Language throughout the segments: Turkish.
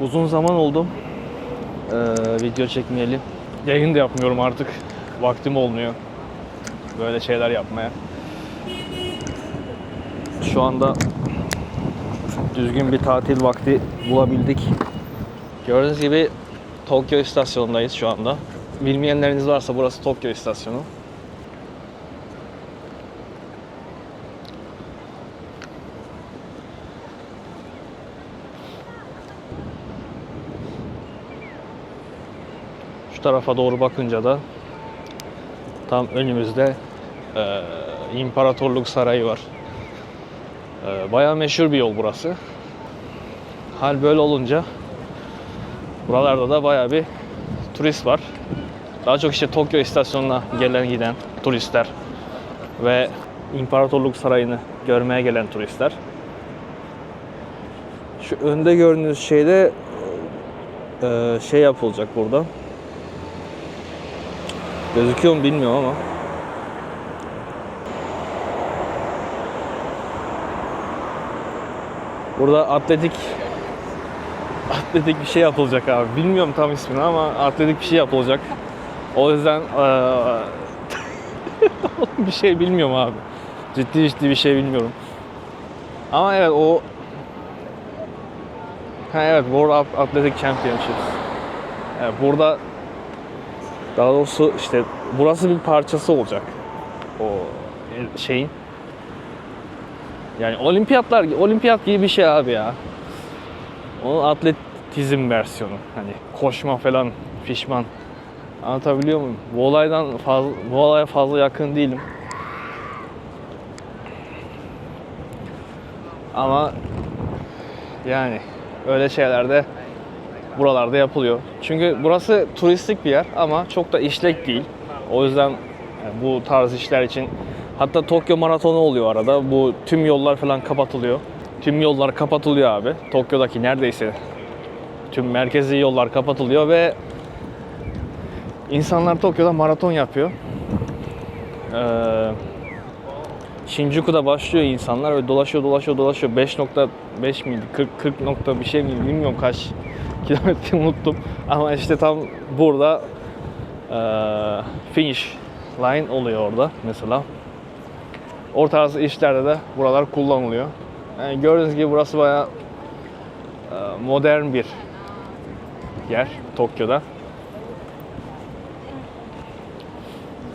uzun zaman oldu ee, video çekmeyeli. Yayın da yapmıyorum artık. Vaktim olmuyor böyle şeyler yapmaya. Şu anda düzgün bir tatil vakti bulabildik. Gördüğünüz gibi Tokyo istasyonundayız şu anda. Bilmeyenleriniz varsa burası Tokyo istasyonu. Tarafa doğru bakınca da tam önümüzde eee, İmparatorluk Sarayı var. Eee bayağı meşhur bir yol burası. Hal böyle olunca buralarda da bayağı bir turist var. Daha çok işte Tokyo istasyonuna gelen giden turistler ve İmparatorluk Sarayı'nı görmeye gelen turistler. Şu önde gördüğünüz şeyde eee, şey yapılacak burada. Gözüküyor mu bilmiyorum ama. Burada atletik atletik bir şey yapılacak abi. Bilmiyorum tam ismini ama atletik bir şey yapılacak. O yüzden bir şey bilmiyorum abi. Ciddi ciddi bir şey bilmiyorum. Ama evet o ha evet World Athletic Championships. Evet, burada daha doğrusu işte burası bir parçası olacak. O şeyin. Yani olimpiyatlar, olimpiyat gibi bir şey abi ya. Onun atletizm versiyonu. Hani koşma falan, fişman. Anlatabiliyor muyum? Bu olaydan fazla, bu olaya fazla yakın değilim. Ama yani öyle şeyler de buralarda yapılıyor. Çünkü burası turistik bir yer ama çok da işlek değil. O yüzden bu tarz işler için hatta Tokyo Maratonu oluyor arada. Bu tüm yollar falan kapatılıyor. Tüm yollar kapatılıyor abi. Tokyo'daki neredeyse tüm merkezi yollar kapatılıyor ve insanlar Tokyo'da maraton yapıyor. Ee, Shinjuku'da başlıyor insanlar ve dolaşıyor dolaşıyor dolaşıyor 5.5 miydi 40 40 nokta bir şey miydi bilmiyorum kaç kilometre unuttum ama işte tam burada eee, finish line oluyor orada mesela. O tarz işlerde de buralar kullanılıyor. Yani gördüğünüz gibi burası bayağı eee, modern bir yer Tokyo'da.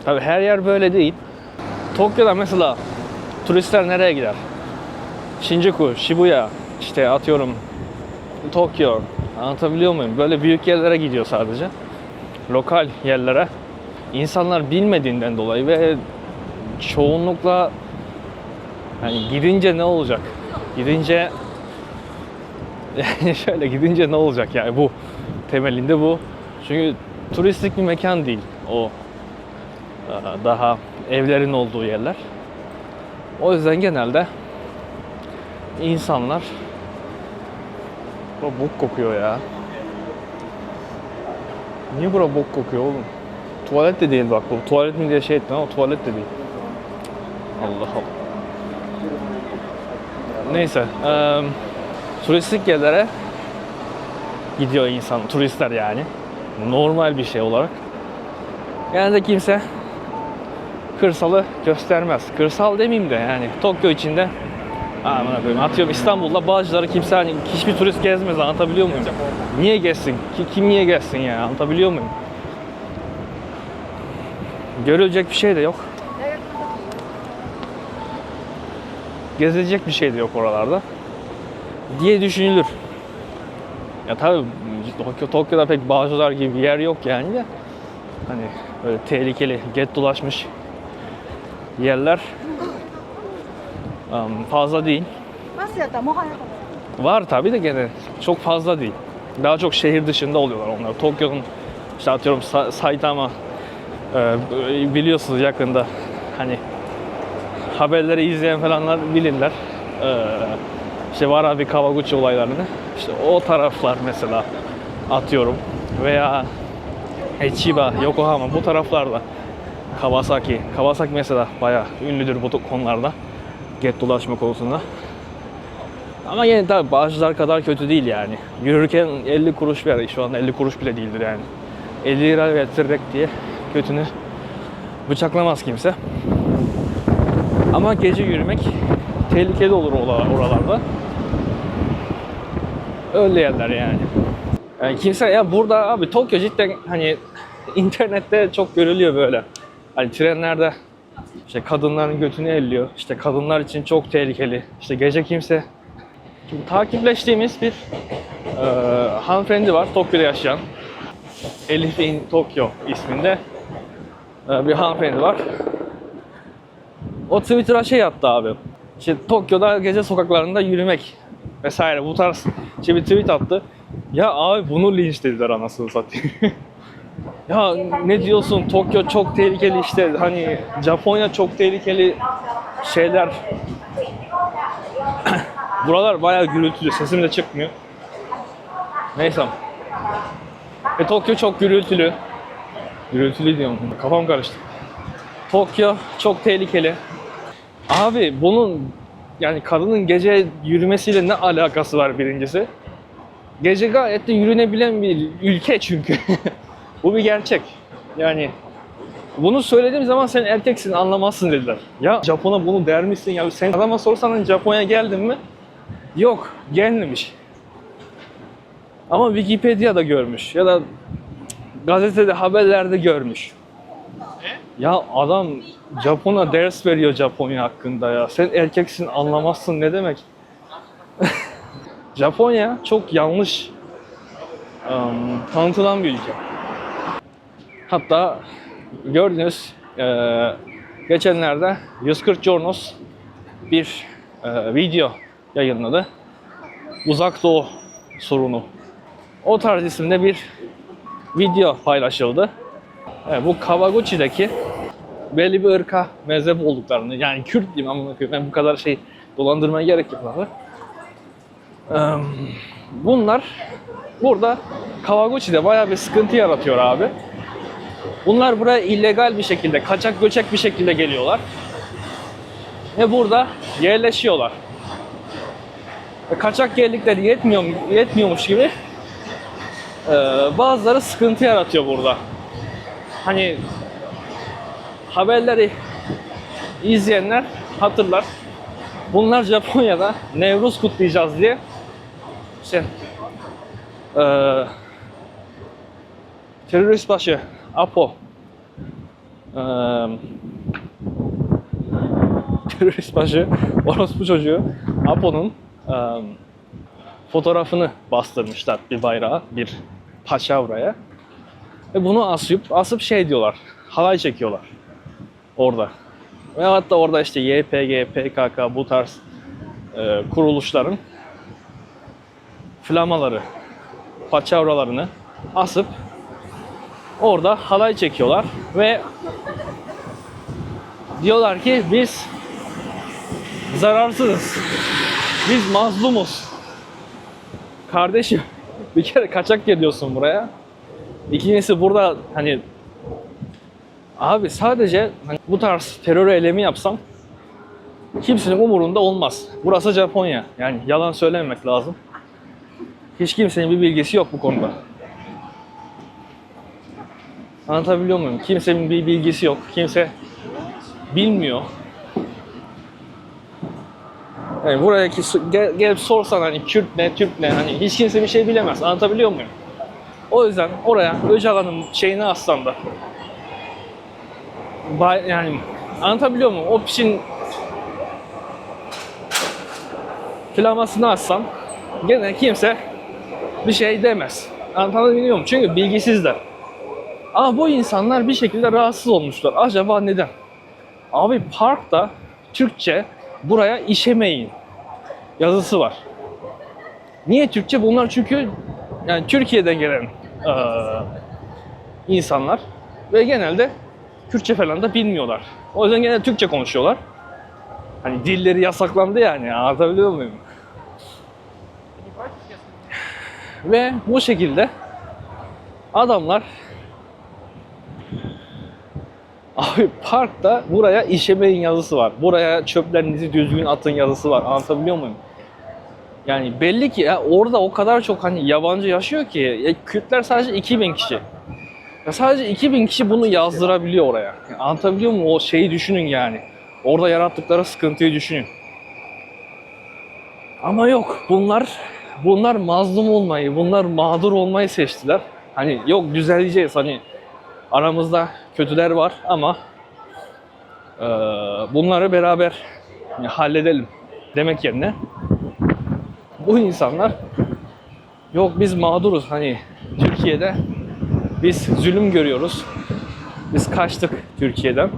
Tabi her yer böyle değil. Tokyo'da mesela turistler nereye gider? Shinjuku, Shibuya, işte atıyorum Tokyo. Anlatabiliyor muyum? Böyle büyük yerlere gidiyor sadece. Lokal yerlere. İnsanlar bilmediğinden dolayı ve çoğunlukla hani gidince ne olacak? Gidince yani şöyle gidince ne olacak yani bu temelinde bu. Çünkü turistik bir mekan değil o Ee, daha evlerin olduğu yerler. O yüzden genelde insanlar Bura bok kokuyor ya. Niye bura bok kokuyor oğlum? Tuvalet de değil bak bu. Tuvalet mi diye şey ettim ama tuvalet de değil. Allah Allah. Neyse. eee, turistik yerlere gidiyor insan, turistler yani. Normal bir şey olarak. Genelde kimse kırsalı göstermez. Kırsal demeyeyim de yani Tokyo içinde Aman koyayım. Atıyorum İstanbul'da Bağcılar'ı kimse hani hiçbir turist gezmez anlatabiliyor muyum? Niye gezsin? Ki, kim niye gezsin ya? Anlatabiliyor muyum? Görülecek bir şey de yok. Gezilecek bir şey de yok oralarda. Diye düşünülür. Ya tabii Tokyo, Tokyo'da pek Bağcılar gibi bir yer yok yani de. Hani böyle tehlikeli, get dolaşmış yerler fazla değil. Nasıl ya da Var tabii de gene çok fazla değil. Daha çok şehir dışında oluyorlar onlar. Tokyo'nun işte atıyorum Sa- Saitama e, biliyorsunuz yakında hani haberleri izleyen falanlar bilirler. E, işte Warabi Kawaguchi olaylarını. İşte o taraflar mesela atıyorum veya Chiba, Yokohama bu taraflarda Kawasaki. Kawasaki mesela bayağı ünlüdür bu konularda. Get dolaşma konusunda. Ama yine tabii Bağcılar kadar kötü değil yani. Yürürken 50 kuruş ver. Şu an 50 kuruş bile değildir yani. 50 lira vertirerek diye götünü bıçaklamaz kimse. Ama gece yürümek tehlikeli olur oralarda. Öyle yerler yani. yani kimse ya burada abi Tokyo cidden hani internette çok görülüyor böyle. Hani trenlerde işte kadınların götünü elliyor. İşte kadınlar için çok tehlikeli. İşte gece kimse Şimdi takipleştiğimiz bir e, hanımefendi var Tokyo'da yaşayan. Elif in Tokyo isminde e, bir hanımefendi var. O Twitter'a şey attı abi. İşte Tokyo'da gece sokaklarında yürümek vesaire bu tarz işte bir tweet attı. Ya abi bunu linçlediler anasını satayım. ya ne diyorsun Tokyo çok tehlikeli işte hani Japonya çok tehlikeli şeyler Buralar bayağı gürültülü. Sesim de çıkmıyor. Neyse. E Tokyo çok gürültülü. Gürültülü diyorum. Kafam karıştı. Tokyo çok tehlikeli. Abi bunun yani kadının gece yürümesiyle ne alakası var birincisi? Gece gayet de yürünebilen bir ülke çünkü. Bu bir gerçek. Yani bunu söylediğim zaman sen erkeksin anlamazsın dediler. Ya Japon'a bunu der misin? Ya sen adama sorsan hani Japonya geldin mi? Yok, gelmemiş. Ama Wikipedia'da görmüş ya da gazetede haberlerde görmüş. Ya adam Japon'a ders veriyor Japonya hakkında ya. Sen erkeksin anlamazsın ne demek? Japonya çok yanlış um, tanıtılan bir ülke. Hatta gördünüz eee, geçenlerde 140 Jornos bir eee, video yayınladı. Uzak Doğu sorunu. O tarz isimde bir video paylaşıldı. Evet, bu Kawaguchi'deki belli bir ırka mezhep olduklarını yani Kürt diyeyim ama ben bu kadar şey dolandırmaya gerek yok abi. Eee, Bunlar burada Kawaguchi'de bayağı bir sıkıntı yaratıyor abi. Bunlar buraya illegal bir şekilde, kaçak göçek bir şekilde geliyorlar. Ve burada yerleşiyorlar. Ve kaçak geldikleri yetmiyor, yetmiyormuş gibi e, bazıları sıkıntı yaratıyor burada. Hani haberleri izleyenler hatırlar. Bunlar Japonya'da Nevruz kutlayacağız diye işte e, terörist başı Apo e, terörist başı orospu çocuğu Apo'nun fotoğrafını bastırmışlar bir bayrağa, bir paçavraya. Ve bunu asıp, asıp şey diyorlar, halay çekiyorlar orada. Ve hatta orada işte YPG, PKK bu tarz e, kuruluşların flamaları, paçavralarını asıp orada halay çekiyorlar ve diyorlar ki biz zararsızız. Biz mazlumuz. Kardeşim bir kere kaçak geliyorsun buraya. İkincisi burada hani abi sadece hani bu tarz terör eylemi yapsam kimsenin umurunda olmaz. Burası Japonya. Yani yalan söylememek lazım. Hiç kimsenin bir bilgisi yok bu konuda. Anlatabiliyor muyum? Kimsenin bir bilgisi yok. Kimse bilmiyor. Yani buraya ki gel, gelip sorsan hani Kürt ne, Türk ne hani hiç kimse bir şey bilemez. Anlatabiliyor muyum? O yüzden oraya Öcalan'ın şeyini aslan da Bay- yani anlatabiliyor muyum? O pişin flamasını assam gene kimse bir şey demez. Anlatabiliyor muyum? Çünkü bilgisizler. Ama bu insanlar bir şekilde rahatsız olmuşlar. Acaba neden? Abi parkta Türkçe buraya işemeyin yazısı var. Niye Türkçe? Bunlar çünkü yani Türkiye'den gelen eee, insanlar ve genelde Kürtçe falan da bilmiyorlar. O yüzden genelde Türkçe konuşuyorlar. Hani dilleri yasaklandı yani anlatabiliyor muyum? Ve bu şekilde adamlar Abi parkta buraya işemeyin yazısı var. Buraya çöplerinizi düzgün atın yazısı var. Anlatabiliyor muyum? Yani belli ki ya orada o kadar çok hani yabancı yaşıyor ki ya Kürtler sadece 2000 kişi. Ya sadece 2000 kişi bunu yazdırabiliyor oraya. Yani anlatabiliyor muyum? O şeyi düşünün yani. Orada yarattıkları sıkıntıyı düşünün. Ama yok bunlar bunlar mazlum olmayı, bunlar mağdur olmayı seçtiler. Hani yok düzeleceğiz hani aramızda kötüler var ama eee, bunları beraber halledelim demek yerine bu insanlar yok biz mağduruz hani Türkiye'de biz zulüm görüyoruz. Biz kaçtık Türkiye'den.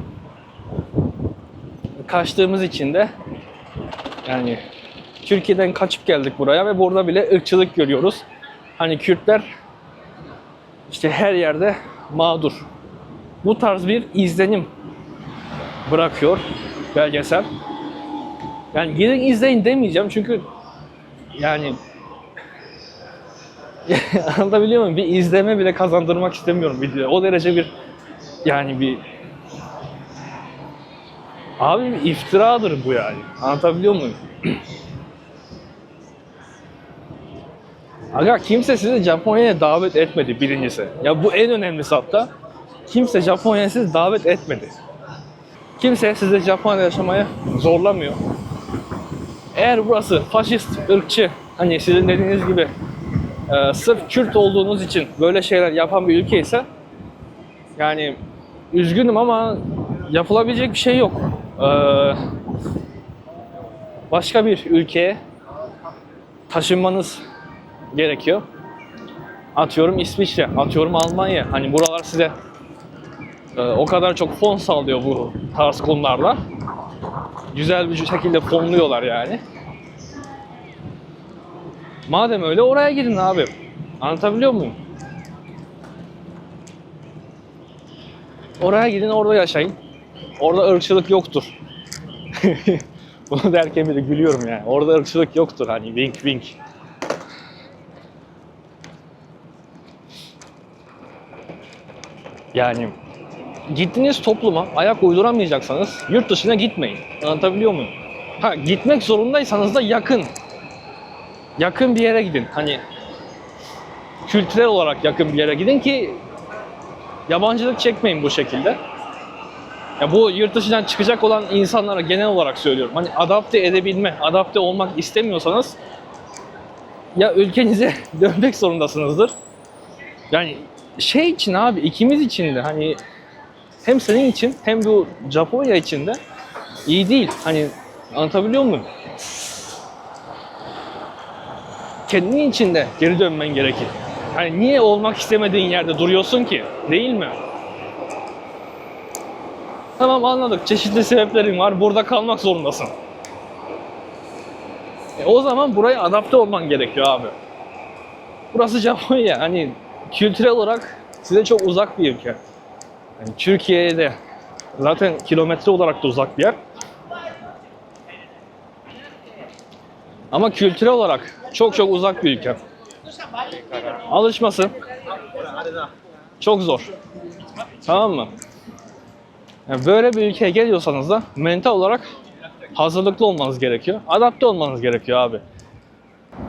Kaçtığımız için de yani Türkiye'den kaçıp geldik buraya ve burada bile ırkçılık görüyoruz. Hani Kürtler işte her yerde mağdur. Bu tarz bir izlenim bırakıyor belgesel. Yani gidin izleyin demeyeceğim çünkü yani anlatabiliyor muyum? Bir izleme bile kazandırmak istemiyorum videoya. O derece bir yani bir Abi bir iftiradır bu yani. Anlatabiliyor muyum? Aga kimse sizi Japonya'ya davet etmedi birincisi. Ya bu en önemlisi hatta. Kimse Japonya'ya sizi davet etmedi. Kimse sizi Japonya'da yaşamaya zorlamıyor. Eğer burası faşist, ırkçı, hani sizin dediğiniz gibi e, sırf Kürt olduğunuz için böyle şeyler yapan bir ülke ise yani üzgünüm ama yapılabilecek bir şey yok. Ee, başka bir ülkeye taşınmanız gerekiyor. Atıyorum İsviçre, atıyorum Almanya. Hani buralar size o kadar çok fon sağlıyor bu tarz konularda. Güzel bir şekilde fonluyorlar yani. Madem öyle oraya gidin abi. Anlatabiliyor muyum? Oraya gidin orada yaşayın. Orada ırkçılık yoktur. Bunu derken bile gülüyorum yani. Orada ırkçılık yoktur hani wink wink. Yani gittiğiniz topluma ayak uyduramayacaksanız yurt dışına gitmeyin. Anlatabiliyor muyum? Ha gitmek zorundaysanız da yakın. Yakın bir yere gidin. Hani kültürel olarak yakın bir yere gidin ki yabancılık çekmeyin bu şekilde. Ya bu yurt dışından çıkacak olan insanlara genel olarak söylüyorum. Hani adapte edebilme, adapte olmak istemiyorsanız ya ülkenize dönmek zorundasınızdır. Yani şey için abi ikimiz için de hani hem senin için hem bu Japonya için de iyi değil. Hani anlatabiliyor muyum? Kendin için de geri dönmen gerekir. Hani niye olmak istemediğin yerde duruyorsun ki? Değil mi? Tamam anladık. Çeşitli sebeplerin var. Burada kalmak zorundasın. E, o zaman buraya adapte olman gerekiyor abi. Burası Japonya. Hani kültürel olarak size çok uzak bir ülke. Yani Türkiye'ye de zaten kilometre olarak da uzak bir yer. Ama kültürel olarak çok çok uzak bir ülke. Alışması çok zor. Tamam mı? Yani böyle bir ülkeye geliyorsanız da mental olarak hazırlıklı olmanız gerekiyor. Adapte olmanız gerekiyor abi.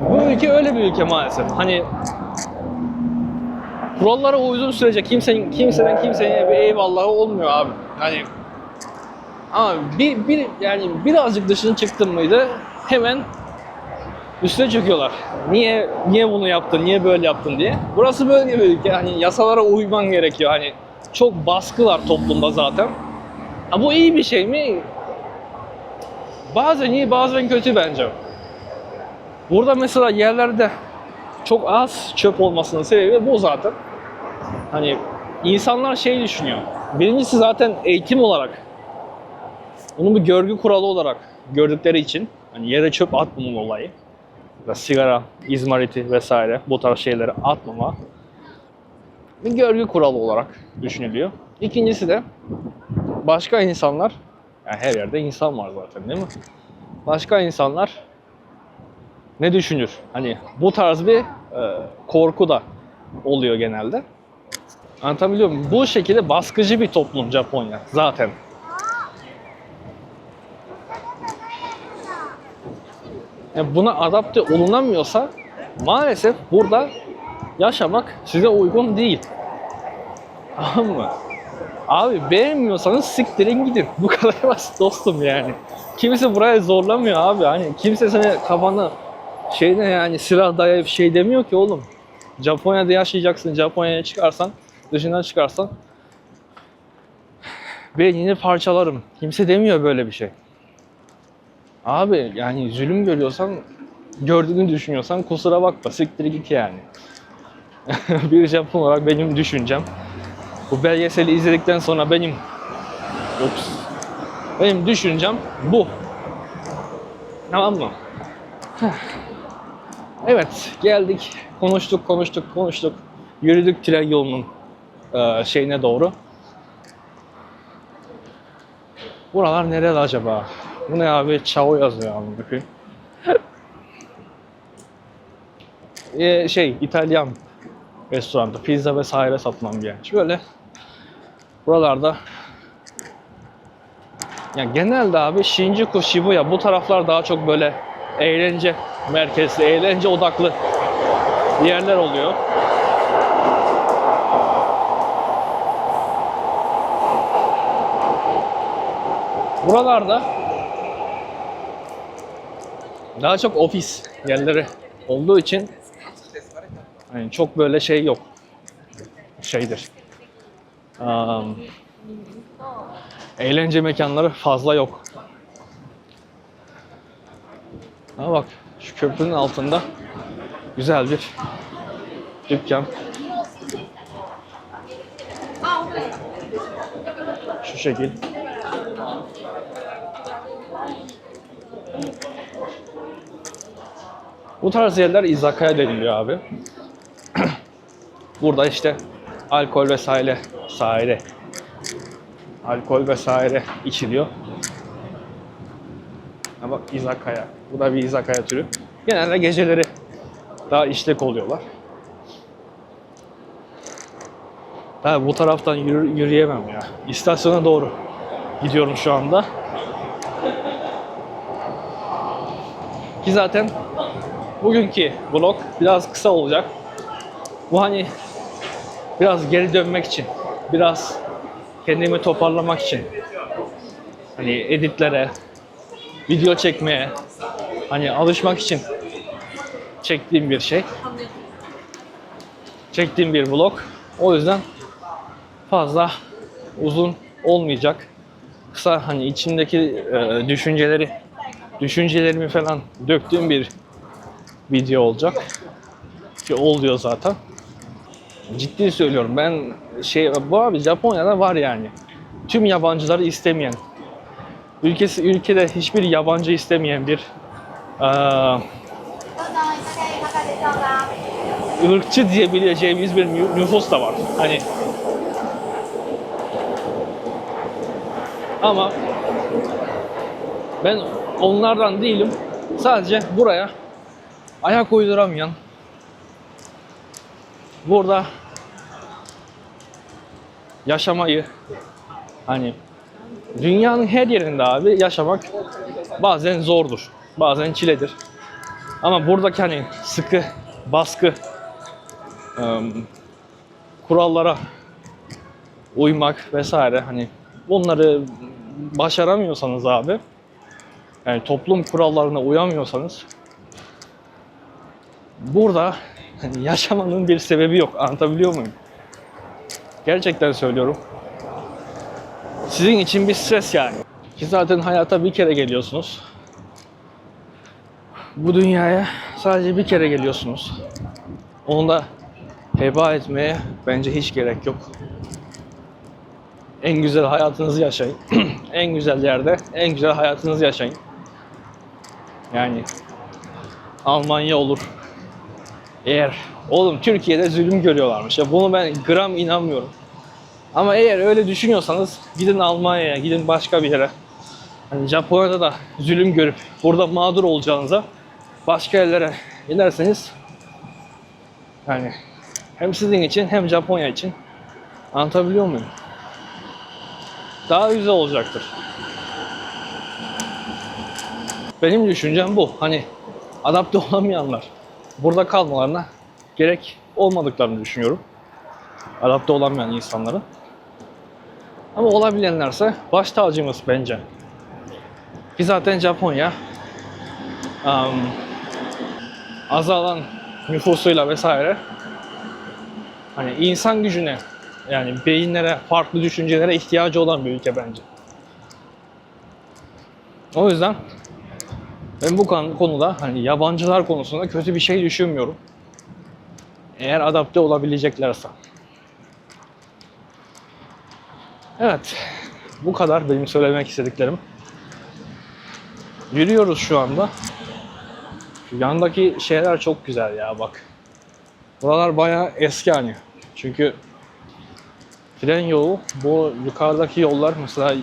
Bu ülke öyle bir ülke maalesef. Hani kurallara uyduğun sürece kimsenin kimseden kimseye bir eyvallahı olmuyor abi. Hani ama bir, bir yani birazcık dışına çıktın mıydı hemen üstüne çöküyorlar. Niye niye bunu yaptın, niye böyle yaptın diye. Burası böyle bir ülke. Hani yasalara uyman gerekiyor. Hani çok baskı var toplumda zaten. Ha, bu iyi bir şey mi? Bazen iyi, bazen kötü bence. Burada mesela yerlerde çok az çöp olmasının sebebi bu zaten. Hani insanlar şey düşünüyor. Birincisi zaten eğitim olarak bunu bir görgü kuralı olarak gördükleri için hani yere çöp atmama olayı ve sigara, izmariti vesaire bu tarz şeyleri atmama bir görgü kuralı olarak düşünülüyor. İkincisi de başka insanlar yani her yerde insan var zaten değil mi? Başka insanlar ne düşünür? Hani bu tarz bir e, korku da oluyor genelde. Anlatabiliyor muyum? Bu şekilde baskıcı bir toplum Japonya zaten. Yani buna adapte olunamıyorsa maalesef burada yaşamak size uygun değil. Tamam mı? Abi beğenmiyorsanız siktirin gidin. Bu kadar basit dostum yani. Kimse buraya zorlamıyor abi. Hani kimse sana kafana şeyine yani silah dayayıp şey demiyor ki oğlum. Japonya'da yaşayacaksın. Japonya'ya çıkarsan, dışından çıkarsan beynini parçalarım. Kimse demiyor böyle bir şey. Abi yani zulüm görüyorsan, gördüğünü düşünüyorsan kusura bakma, siktir git yani. bir Japon olarak benim düşüncem. Bu belgeseli izledikten sonra benim Ups. Benim düşüncem bu. Tamam mı? Evet, geldik. Konuştuk, konuştuk, konuştuk. Yürüdük tren yolunun e, şeyine doğru. Buralar nerede acaba? Bu ne abi? Çao yazıyor abi bakayım. e, şey, İtalyan restoranda pizza vesaire satılan bir yer. Şöyle buralarda ya genelde abi Shinjuku, Shibuya bu taraflar daha çok böyle eğlence merkezli, eğlence odaklı yerler oluyor. Buralarda daha çok ofis yerleri olduğu için yani çok böyle şey yok. Şeydir. Um, eğlence mekanları fazla yok. Ha bak şu köprünün altında güzel bir dükkan. Şu şekil. Bu tarz yerler izakaya deniliyor abi. Burada işte alkol vesaire saire alkol vesaire içiliyor. Ha izakaya. Bu da bir izakaya türü. Genelde geceleri daha işlek oluyorlar. Ben bu taraftan yürü- yürüyemem ya. İstasyona doğru gidiyorum şu anda. Ki zaten bugünkü vlog biraz kısa olacak. Bu hani biraz geri dönmek için, biraz kendimi toparlamak için hani editlere, video çekmeye hani alışmak için çektiğim bir şey. Çektiğim bir vlog. O yüzden fazla uzun olmayacak. Kısa hani içindeki e, düşünceleri düşüncelerimi falan döktüğüm bir video olacak. Ki oluyor zaten. Ciddi söylüyorum ben şey bu abi Japonya'da var yani. Tüm yabancıları istemeyen ülkesi ülkede hiçbir yabancı istemeyen bir eee ırkçı diyebileceğimiz bir nü- nüfus da var. Hani ama ben onlardan değilim. Sadece buraya ayak uyduramayan burada yaşamayı hani dünyanın her yerinde abi yaşamak bazen zordur. Bazen çiledir. Ama buradaki hani sıkı baskı kurallara uymak vesaire hani bunları başaramıyorsanız abi yani toplum kurallarına uyamıyorsanız burada hani yaşamanın bir sebebi yok. Anlatabiliyor muyum? Gerçekten söylüyorum. Sizin için bir stres yani. Ki zaten hayata bir kere geliyorsunuz. Bu dünyaya sadece bir kere geliyorsunuz. Onu da heba etmeye bence hiç gerek yok. En güzel hayatınızı yaşayın. en güzel yerde en güzel hayatınızı yaşayın. Yani Almanya olur. Eğer oğlum Türkiye'de zulüm görüyorlarmış. Ya bunu ben gram inanmıyorum. Ama eğer öyle düşünüyorsanız gidin Almanya'ya, gidin başka bir yere. Hani Japonya'da da zulüm görüp burada mağdur olacağınıza başka yerlere giderseniz yani hem sizin için hem Japonya için anlatabiliyor muyum? Daha güzel olacaktır. Benim düşüncem bu. Hani adapte olamayanlar burada kalmalarına gerek olmadıklarını düşünüyorum. Adapte olamayan insanların. Ama olabilenlerse baş tacımız bence. Ki zaten Japonya um, azalan nüfusuyla vesaire hani insan gücüne yani beyinlere, farklı düşüncelere ihtiyacı olan bir ülke bence. O yüzden ben bu konuda hani yabancılar konusunda kötü bir şey düşünmüyorum. Eğer adapte olabileceklerse. Evet. Bu kadar benim söylemek istediklerim. Yürüyoruz şu anda. Şu yandaki şeyler çok güzel ya bak. Buralar bayağı eski hani. Çünkü tren yolu bu yukarıdaki yollar mesela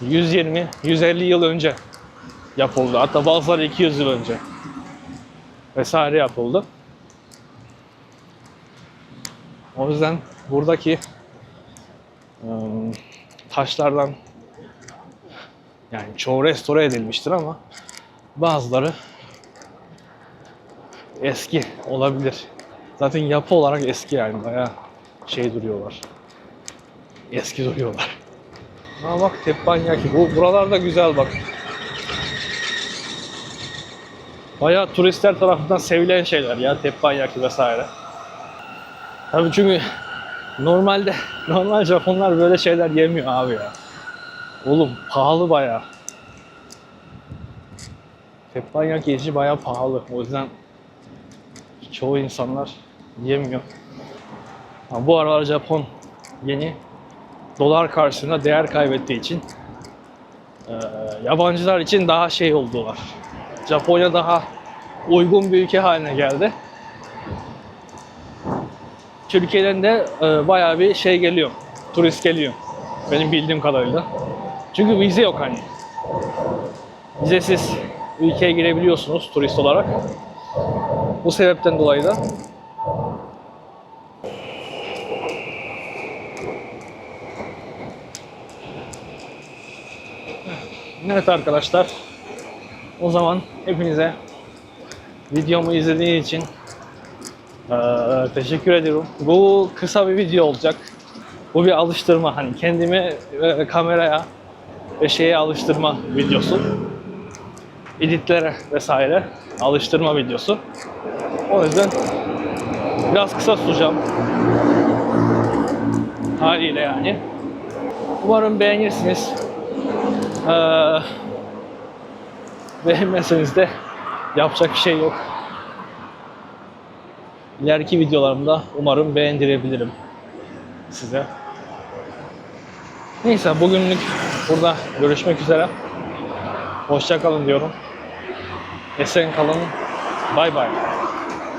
120 150 yıl önce yapıldı. Hatta bazıları 200 yıl önce vesaire yapıldı. O yüzden buradaki taşlardan yani çoğu restore edilmiştir ama bazıları eski olabilir. Zaten yapı olarak eski yani bayağı şey duruyorlar. Eski duruyorlar. Ha bak teppanyaki. Bu buralar da güzel bak. Bayağı turistler tarafından sevilen şeyler ya teppanyaki vesaire. Tabii çünkü normalde normal Japonlar böyle şeyler yemiyor abi ya. Oğlum pahalı bayağı. Teppanyaki işi bayağı pahalı. O yüzden çoğu insanlar yemiyor. Ha, bu aralar Japon yeni dolar karşısında değer kaybettiği için e, yabancılar için daha şey oldular. Japonya daha uygun bir ülke haline geldi. Türkiye'den de e, bayağı bir şey geliyor. Turist geliyor. Benim bildiğim kadarıyla. Çünkü vize yok hani. Vizesiz ülkeye girebiliyorsunuz turist olarak. Bu sebepten dolayı da Evet arkadaşlar. O zaman hepinize videomu izlediğiniz için eee, teşekkür ediyorum. Bu kısa bir video olacak. Bu bir alıştırma hani kendimi e, kameraya ve şeye alıştırma videosu. Editlere vesaire alıştırma videosu. O yüzden biraz kısa tutacağım. Haliyle yani. Umarım beğenirsiniz. Ee, beğenmezseniz de yapacak bir şey yok. İleriki videolarımda umarım beğendirebilirim size. Neyse bugünlük burada görüşmek üzere. Hoşça kalın diyorum. Esen kalın. Bay bay.